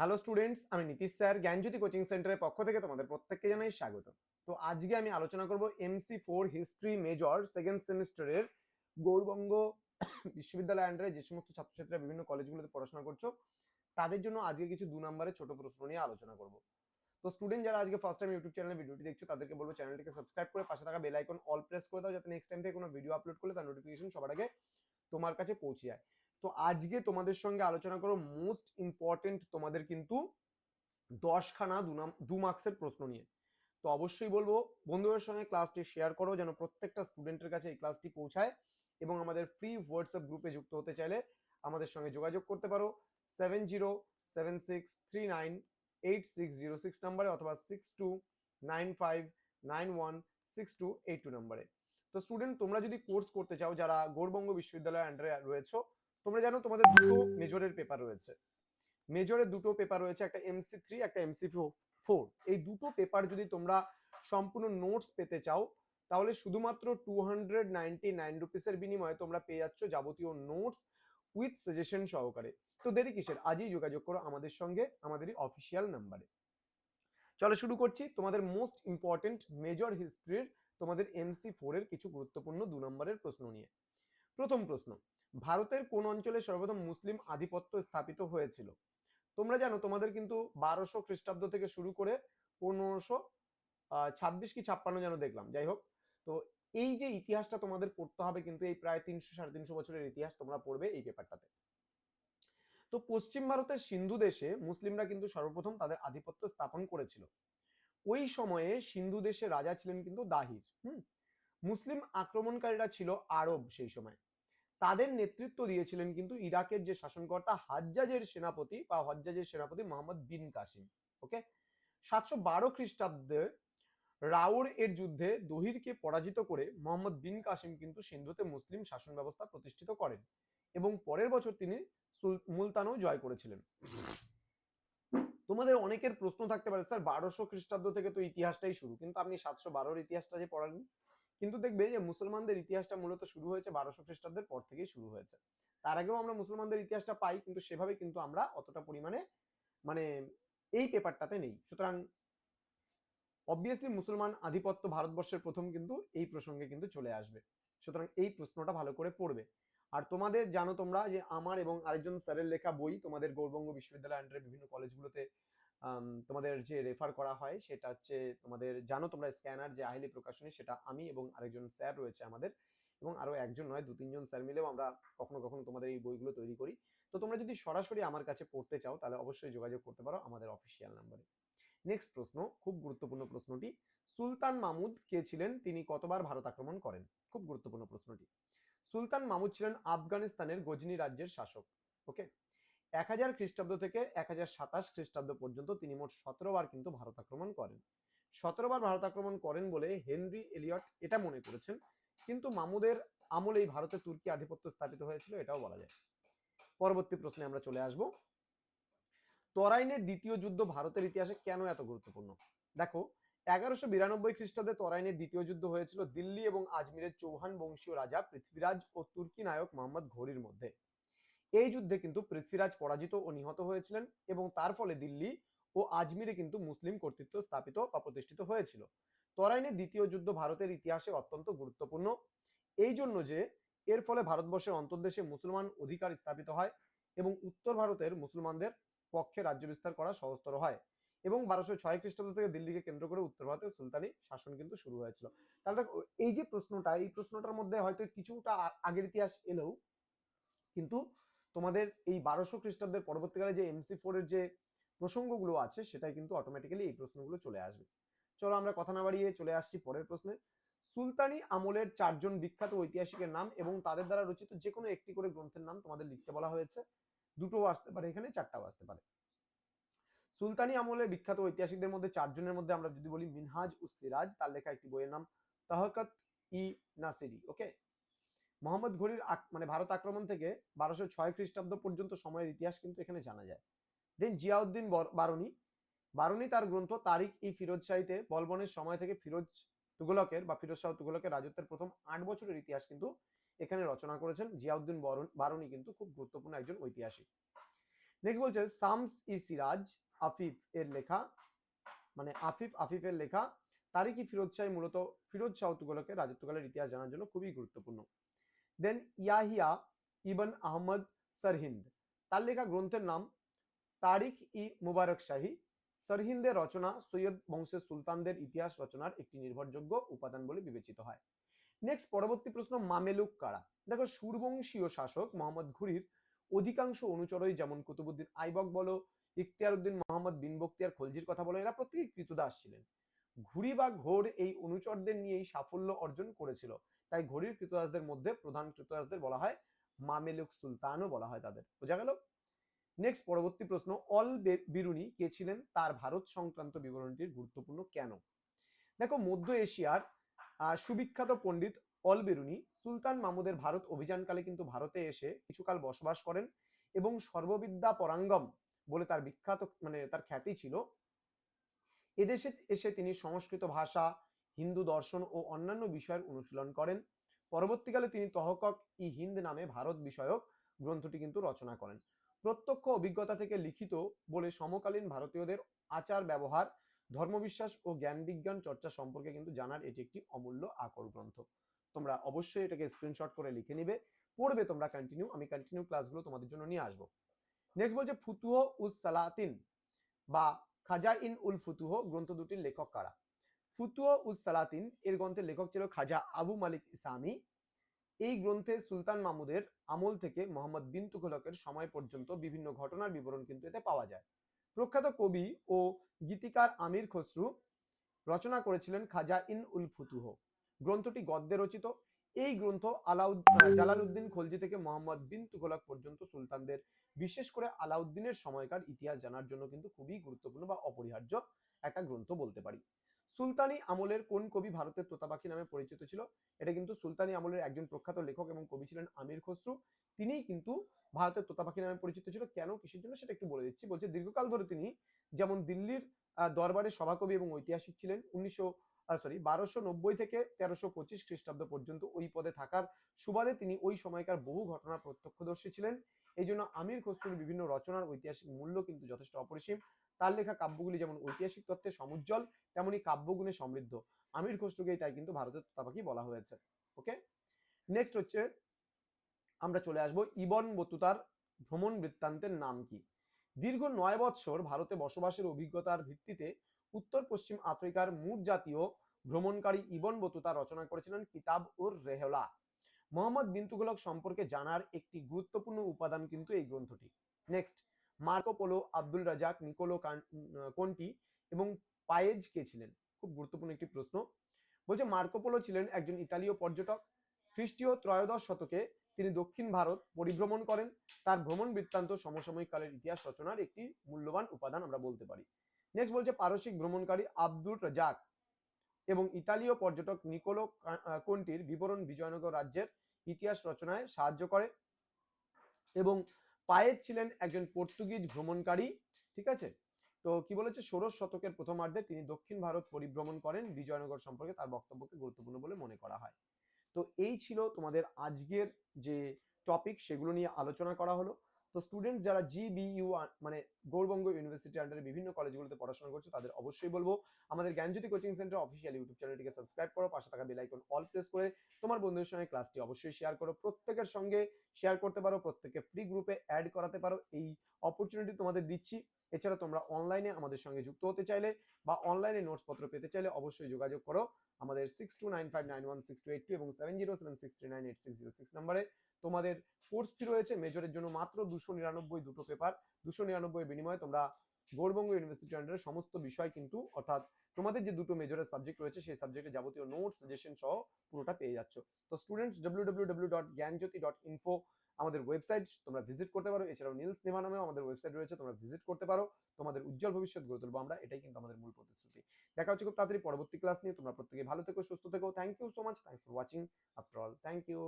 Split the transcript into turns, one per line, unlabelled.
Hello students আমি Nitish sir, জ্ঞানজ্যোতি coaching সেন্টারের পক্ষ থেকে তোমাদের প্রত্যেককে জানাই স্বাগত। তো আজকে আমি আলোচনা করব MC four history major second সেমিস্টারের গৌরবঙ্গ বিশ্ববিদ্যালয় আন্ডারে যে সমস্ত ছাত্রছাত্রীরা বিভিন্ন কলেজগুলোতে পড়াশোনা করছ, তাদের জন্য আজকে কিছু দু নম্বরের ছোট প্রশ্ন নিয়ে আলোচনা করব। তো স্টুডেন্ট যারা আজকে ফার্স্ট টাইম ইউটিউব চ্যানেলে ভিডিওটি দেখছ, তাদেরকে বলব চ্যানেলটিকে সাবস্ক্রাইব করে পাশে থাকা বেল আইকন অল প্রেস করে দাও, যাতে নেক্সট টাইম থেকে কোনো ভিডিও আপলোড করলে তার নোটিফিকেশন সবার আগে তোমার কাছে পৌঁছে যায়। তো আজকে তোমাদের সঙ্গে আলোচনা করো মোস্ট ইম্পর্টেন্ট তোমাদের কিন্তু দশখানা দু মার্কসের প্রশ্ন নিয়ে। তো অবশ্যই বলব, বন্ধুদের সঙ্গে ক্লাসটি শেয়ার করো যেন প্রত্যেকটা স্টুডেন্টের কাছে এই ক্লাসটি পৌঁছায় এবং আমাদের ফ্রি হোয়াটসঅ্যাপ গ্রুপে যুক্ত হতে চাইলে আমাদের সঙ্গে যোগাযোগ করতে পারো। Seven zero seven six three nine eight six zero six নাম্বারে অথবা six two nine five nine one six two eight two নাম্বারে তো স্টুডেন্ট তোমরা যদি কোর্স করতে চাও, যারা গৌরবঙ্গ বিশ্ববিদ্যালয়ের আন্ডারে রয়েছো তোমরা জানো তোমাদের দুটো মেজরের পেপার রয়েছে। মেজরের দুটো পেপার রয়েছে, একটা এমসি থ্রি একটা এমসি ফোর এই দুটো পেপার যদি তোমরা সম্পূর্ণ নোটস পেতে চাও, তাহলে শুধুমাত্র টু হান্ড্রেড নাইনটি নাইন রুপিসের বিনিময়ে তোমরা পেয়ে যাচ্ছ যাবতীয় নোটস উইথ সাজেশন সহকারে। তো দেরি কিসের? আজই যোগাযোগ করো আমাদের সঙ্গে, আমাদেরই অফিসিয়াল নাম্বারে চলো শুরু করছি। তোমাদের মোস্ট ইম্পর্টেন্ট মেজর হিস্ট্রির তোমাদের এমসি ফোর এর কিছু গুরুত্বপূর্ণ দু নম্বরের প্রশ্ন নিয়ে। প্রথম প্রশ্ন ভারতের কোন অঞ্চলে সর্বপ্রথম মুসলিম আধিপত্য স্থাপিত হয়েছিল? তোমরা জানো, তোমাদের কিন্তু বারোশো খ্রিস্টাব্দ থেকে শুরু করে পনেরোশো ছাব্বিশ কি ছাপ্পান্ন যেন দেখলাম, যাই হোক। তো এই যে ইতিহাসটা তোমাদের পড়তে হবে কিন্তু এই প্রায় তিনশো, সাড়ে তিনশো বছরের ইতিহাস তোমরা পড়বে এই পেপারটাতে। তো পশ্চিম ভারতের সিন্ধু দেশে মুসলিমরা কিন্তু সর্বপ্রথম তাদের আধিপত্য স্থাপন করেছিল। ওই সময়ে সিন্ধু দেশে রাজা ছিলেন কিন্তু দাহির, হুম? মুসলিম আক্রমণকারীরা ছিল আরব সেই সময়। তাদের নেতৃত্ব দিয়েছিলেন কিন্তু ইরাকের যে শাসনকর্তা হাজ্জাজের সেনাপতি বা হজ্জাজের সেনাপতি মোহাম্মদ বিন কাসিম ওকে সাতশো বারো খ্রিস্টাব্দে রাউর এর যুদ্ধে দহিরকে পরাজিত করে মোহাম্মদ বিন কাসিম কিন্তু সিন্ধুতে মুসলিম শাসন ব্যবস্থা প্রতিষ্ঠিত করেন এবং পরের বছর তিনি মুলতানও জয় করেছিলেন। তোমাদের অনেকের প্রশ্ন থাকতে পারে, স্যার, বারোশো খ্রিস্টাব্দ থেকে তো ইতিহাসটাই শুরু, কিন্তু আপনি সাতশো বারোর ইতিহাসটা যে পড়ালেন কিন্তু দেখবে যে মুসলমানদের ইতিহাসটা মূলত শুরু হয়েছে বারোশো খ্রিস্টাব্দের পর থেকেই শুরু হয়েছে। তার আগেও আমরা মুসলমানদের ইতিহাসটা পাই, কিন্তু সেভাবে কিন্তু আমরা অতটা পরিমাণে মানে এই পেপারটাতে নেই। সুতরাং অবভিয়াসলি মুসলমান আধিপত্য ভারতবর্ষের প্রথম কিন্তু এই প্রসঙ্গে কিন্তু চলে আসবে। সুতরাং এই প্রশ্নটা ভালো করে পড়বে। আর তোমাদের জানো তোমরা যে আমার এবং আরেকজন স্যারের লেখা বই তোমাদের গৌরবঙ্গ বিশ্ববিদ্যালয় আন্ডারে বিভিন্ন কলেজগুলোতে তোমাদের যে রেফার করা হয় সেটা হচ্ছে তোমাদের জানো তোমরা স্ক্যানার যে আহেলি প্রকাশনী সেটা আমি এবং আরেকজন স্যার রয়েছে আমাদের এবং আরও একজন নয়, দু, তিনজন স্যার মিলেও আমরা কখনো কখনো তোমাদের এই বইগুলো তৈরি করি। তো তোমরা যদি সরাসরি আমার কাছে পড়তে চাও তাহলে অবশ্যই যোগাযোগ করতে পারো আমাদের অফিসিয়াল নাম্বারে নেক্সট প্রশ্ন, খুব গুরুত্বপূর্ণ প্রশ্নটি, সুলতান মামুদ কে ছিলেন? তিনি কতবার ভারত আক্রমণ করেন? খুব গুরুত্বপূর্ণ প্রশ্নটি। সুলতান মামুদ ছিলেন আফগানিস্তানের গজনি রাজ্যের শাসক ওকে এক হাজার খ্রিস্টাব্দ থেকে এক হাজার সাতাশ খ্রিস্টাব্দ পর্যন্ত তিনি মোট সতেরো বার কিন্তু ভারত আক্রমণ করেন। সতেরো বার ভারত আক্রমণ করেন বলে হেনরি এলিয়ট এটা মনে করেছেন, কিন্তু মামুদের আমলেই ভারতে তুর্কি আধিপত্য স্থাপিত হয়েছিল এটাও বলা যায়। পরবর্তী প্রশ্নে আমরা চলে আসব। তরাইনের দ্বিতীয় যুদ্ধ ভারতের ইতিহাসে কেন এত গুরুত্বপূর্ণ? দেখো, এগারোশো বিরানব্বই খ্রিস্টাব্দে তরাইনের দ্বিতীয় যুদ্ধ হয়েছিল দিল্লি এবং আজমিরের চৌহান বংশীয় রাজা পৃথ্বীরাজ ও তুর্কি নায়ক মোহাম্মদ ঘড়ির মধ্যে। এই যুদ্ধে কিন্তু পৃথ্বীরাজ পরাজিত ও নিহত হয়েছিলেন এবং তার ফলে দিল্লি ও আজমিরে কিন্তু মুসলিম কর্তৃত্ব স্থাপিত বা প্রতিষ্ঠিত হয়েছিল। তরাইনের দ্বিতীয় যুদ্ধ ভারতের ইতিহাসে অত্যন্ত গুরুত্বপূর্ণ। এই জন্য যে এর ফলে ভারতবর্ষের অন্তর্দেশে মুসলমান অধিকার স্থাপিত হয় এবং উত্তর ভারতের মুসলমানদের পক্ষে রাজ্য বিস্তার করা সহজতর হয় এবং বারোশো ছয় খ্রিস্টাব্দ থেকে দিল্লিকে কেন্দ্র করে উত্তর ভারতের সুলতানি শাসন কিন্তু শুরু হয়েছিল। তাহলে এই যে প্রশ্নটা, এই প্রশ্নটার মধ্যে হয়তো কিছুটা আগের ইতিহাস এলেও কিন্তু তোমাদের এই বারোশো খ্রিস্টাব্দের পরবর্তীকালে যে এমসি ফোর এর যে প্রসঙ্গগুলো আছে, সেটাই কিন্তু অটোমেটিক্যালি এই প্রশ্নগুলো চলে আসবে। চলো আমরা কথা না বাড়িয়ে চলে আসছি পরের প্রশ্নে। সুলতানি আমলের চারজন বিখ্যাত ঐতিহাসিকের নাম এবং তাদের দ্বারা রচিত যে কোনো একটি করে গ্রন্থের নাম তোমাদের লিখতে বলা হয়েছে। দুটো আসতে পারে এখানে, চারটাও আসতে পারে। সুলতানি আমলের বিখ্যাত ঐতিহাসিকদের মধ্যে চারজনের মধ্যে আমরা যদি বলি মিনহাজ উস সিরাজ, তার লেখা একটি বইয়ের নাম তাহকাত ই নাসিরি ওকে মোহাম্মদ ঘড়ির মানে ভারত আক্রমণ থেকে বারোশো ছয় খ্রিস্টাব্দ পর্যন্ত সময়ের ইতিহাস কিন্তু এখানে জানা যায়। দেন জিয়াউদ্দিন বারুনি বারুনি তার গ্রন্থ তারিখ ই ফিরোজ শাহিতে বলবনের সময় থেকে ফিরোজ তুগলকের বা ফিরোজ শাহ তুগলকের রাজত্বের প্রথম আট বছরের ইতিহাস কিন্তু এখানে রচনা করেছেন। জিয়াউদ্দিন বারুনি কিন্তু খুব গুরুত্বপূর্ণ একজন ঐতিহাসিক। নেক্সট বলছে সামস ই সিরাজ আফিফ এর লেখা মানে আফিফ আফিফের লেখা তারিকি ফিরোজ শাহী মূলত ফিরোজ শাহ তুগলকের রাজত্বকালের ইতিহাস জানার জন্য খুবই গুরুত্বপূর্ণ। দেন ইয়াহিয়া ইবন আহমদ সরহিন্দ তার লেখা গ্রন্থের নাম তারিখ ই মুবারক শাহী। সরহিন্দের রচনা সৈয়দ বংশের সুলতানদের ইতিহাস রচনার একটি নির্ভরযোগ্য উপাদান বলে বিবেচিত হয়। নেক্সট পরবর্তী প্রশ্ন, মামেলুক কারা? দেখো সুরবংশীয় শাসক মোহাম্মদ ঘুরির অধিকাংশ অনুচরই যেমন কুতুবুদ্দিন আইবক বলো, ইখতিয়ার উদ্দিন মোহাম্মদ বিন বক্তিয়ার খলজির কথা বলো, এরা প্রত্যেকেই কৃতদাস ছিলেন। ঘুরি বা ঘোর এই অনুচরদের নিয়েই সাফল্য অর্জন করেছিল। তাই ঘড়ির কৃতদাসদের মধ্যে প্রধান কৃতদাসদের বলা হয় মামেলুক সুলতানও বলা হয় তাদের। বোঝা গেল? নেক্সট পরবর্তী প্রশ্ন, অল বিরুনি কে ছিলেন? তার ভারত সংক্রান্ত বিবরণটির গুরুত্বপূর্ণ কেন? দেখো, মধ্য এশিয়ার সুবিখ্যাত পণ্ডিত অল বেরুনি সুলতান মামুদের ভারত অভিযানকালে কিন্তু ভারতে এসে কিছুকাল বসবাস করেন এবং সর্ববিদ্যা পরাঙ্গম বলে তার বিখ্যাত মানে তার খ্যাতি ছিল। এদেশে এসে তিনি সংস্কৃত ভাষা হিন্দু দর্শন ও অন্যান্য বিষয়ের অনুশীলন করেন। পরবর্তীকালে তিনি তহকক ই হিন্দ নামে ভারত বিষয়ক গ্রন্থটি কিন্তু রচনা করেন। প্রত্যক্ষ অভিজ্ঞতা থেকে লিখিত বলে সমকালীন ভারতীয়দের আচার, ব্যবহার, ধর্মবিশ্বাস ও জ্ঞান বিজ্ঞান চর্চা সম্পর্কে কিন্তু জানার এটি একটি অমূল্য আকর গ্রন্থ। তোমরা অবশ্যই এটাকে স্ক্রিনশট করে লিখে নিবে। পড়বে তোমরা কন্টিনিউ আমি কন্টিনিউ ক্লাসগুলো তোমাদের জন্য নিয়ে আসব। নেক্সট বলছে, ফুতুহ উস সালাতিন বা খাজা ইন উল ফুতুহ গ্রন্থ দুটির লেখক কারা? ফুতুহ উস সালাতিন, এর গ্রন্থের লেখক ছিল খাজা আবু মালিক ইসামি। এই গ্রন্থে সুলতান মামুদের আমল থেকে মোহাম্মদ বিন তুঘলকের সময় পর্যন্ত বিভিন্ন ঘটনার বিবরণ কিন্তু এতে পাওয়া যায়। প্রখ্যাত কবি ও গীতিকার আমির খসরু রচনা করেছিলেন খাজা ইন উল ফুতুহ। গ্রন্থটি গদ্যে রচিত। এই গ্রন্থ আলাউদ, জালালউদ্দিন খলজি থেকে মোহাম্মদ বিন তুঘলক পর্যন্ত সুলতানদের বিশেষ করে আলাউদ্দিনের সময়কার ইতিহাস জানার জন্য কিন্তু খুবই গুরুত্বপূর্ণ বা অপরিহার্য একটা গ্রন্থ বলতে পারি। সুলতানি আমলের কোন কবি ভারতের তোতাপাখি নামে পরিচিত ছিল? এটা কিন্তু সুলতানি আমলের একজন প্রখ্যাত লেখক এবং কবি ছিলেন আমির খসরু। তিনিই কিন্তু ভারতের তোতাপাখি নামে পরিচিত ছিল। কেন, কিসের জন্য, সেটা একটু বলে দিচ্ছি। বলছে, দীর্ঘকাল ধরে তিনি যেমন দিল্লির দরবারে সভাকবি এবং ঐতিহাসিক ছিলেন, উনিশশো সরি বারোশো নব্বই থেকে তেরোশো পঁচিশ খ্রিস্টাব্দ পর্যন্ত ওই পদে থাকার সুবাদে তিনি ওই সময়কার বহু ঘটনার প্রত্যক্ষদর্শী ছিলেন। এই জন্য আমির খসরুর বিভিন্ন রচনার ঐতিহাসিক মূল্য কিন্তু যথেষ্ট অপরিসীম। তার লেখা কাব্যগুলি যেমন ঐতিহাসিক তত্ত্বে সমুজ্জ্বল, তেমনি কাব্যগুণে সমৃদ্ধ। আমির খসরুকেই তাই কিন্তু ভারতের তোতাপাখি বলা হয়েছে। ওকে নেক্সট হচ্ছে, আমরা চলে আসব ইবন বতুতার ভ্রমণ বৃত্তান্তের নাম কি? দীর্ঘ নয় বৎসর ভারতে বসবাসের অভিজ্ঞতার ভিত্তিতে উত্তর পশ্চিম আফ্রিকার মুর জাতীয় ভ্রমণকারী ইবন বতুতা রচনা করেছিলেন কিতাব উর রেহলা। মোহাম্মদ বিন্তুগলক সম্পর্কে জানার একটি গুরুত্বপূর্ণ উপাদান কিন্তু এই গ্রন্থটি। Next Marco Polo, Abdul Razzaq Niccolo Conti এবং পায়েজ কে ছিলেন? খুব গুরুত্বপূর্ণ একটি প্রশ্ন। বলছে, মার্কো পোলো ছিলেন একজন ইতালীয় পর্যটক। খ্রিস্টীয় ত্রয়োদশ শতকে তিনি দক্ষিণ ভারত পরিভ্রমণ করেন। তার ভ্রমণ বৃত্তান্ত সমসাময়িক কালের ইতিহাস রচনার একটি মূল্যবান উপাদান আমরা বলতে পারি। নেক্সট বলছে, পারসিক ভ্রমণকারী আব্দুল রাজাক এবং ইতালীয় পর্যটক নিকোলো কোন্টির বিবরণ বিজয়নগর রাজ্যের ইতিহাস রচনায় সাহায্য করে এবং পায়েজ ছিলেন একজন পর্তুগিজ ভ্রমণকারী, ঠিক আছে? তো কি বলেছে? ষোড়শ শতকের প্রথমার্ধে তিনি দক্ষিণ ভারত পরিভ্রমণ করেন বিজয়নগর সম্পর্কে, তার বক্তব্যকে গুরুত্বপূর্ণ বলে মনে করা হয়। তো এই ছিল তোমাদের আজকের যে টপিক সেগুলো নিয়ে আলোচনা করা হলো। তো স্টুডেন্ট যারা জিবিইউ মানে গৌরবঙ্গ ইউনিভার্সিটি আন্ডারে বিভিন্ন কলেজগুলোতে পড়াশোনা করছ, তাদের অবশ্যই বলব, আমাদের Gyanjyoti coaching centre official YouTube চ্যানেলটিকে সাবস্ক্রাইব করো, পাশে থাকা বেলাইকন অল প্রেস করে তোমার বন্ধুদের সঙ্গে ক্লাসটি অবশ্যই শেয়ার করো, প্রত্যেকের সঙ্গে শেয়ার করতে পারো প্রত্যেকে ফ্রি গ্রুপে অ্যাড করাতে পারো, এই অপরচুনিটি তোমাদের দিচ্ছি। এছাড়া তোমরা অনলাইনে আমাদের সঙ্গে যুক্ত হতে চাইলে বা অনলাইনে নোটস পত্র পেতে চাইলে অবশ্যই যোগাযোগ করো। আমাদের six two nine five nine one six two eight two এবং seven zero seven six three nine eight six zero six নাম্বারে তোমাদের কোর্স ফি রয়েছে। মেজরের জন্য মাত্র দুশো নিরানব্বই দুটো পেপার দুশো নিরানব্বই বিনিময়ে তোমরা গৌরবঙ্গ ইউনিভার্সিটি আন্ডারে সমস্ত বিষয় কিন্তু, অর্থাৎ তোমাদের যে দুটো মেজরের সাবজেক্ট রয়েছে, সেই সাবজেক্টে যাবতীয় নোট সাজেশন সহ পুরোটা পেয়ে যাচ্ছ। তো students W dot dot info আমাদের ওয়েবসাইট তোমরা ভিজিট করতে পারো। এছাড়াও নীলস নেভা নামেও আমাদের ওয়েবসাইট রয়েছে, তোমরা ভিজিট করতে পারো। তোমাদের উজ্জ্বল ভবিষ্যৎ গড়ে তুলবো আমরা, এটাই কিন্তু আমাদের মূল প্রতিশ্রুতি। দেখা হচ্ছে খুব তাড়াতাড়ি পরবর্তী ক্লাস নিয়ে। তোমরা প্রত্যেকে ভালো থেকো, সুস্থ থেকো। Thank you so much thanks for watching after all thank you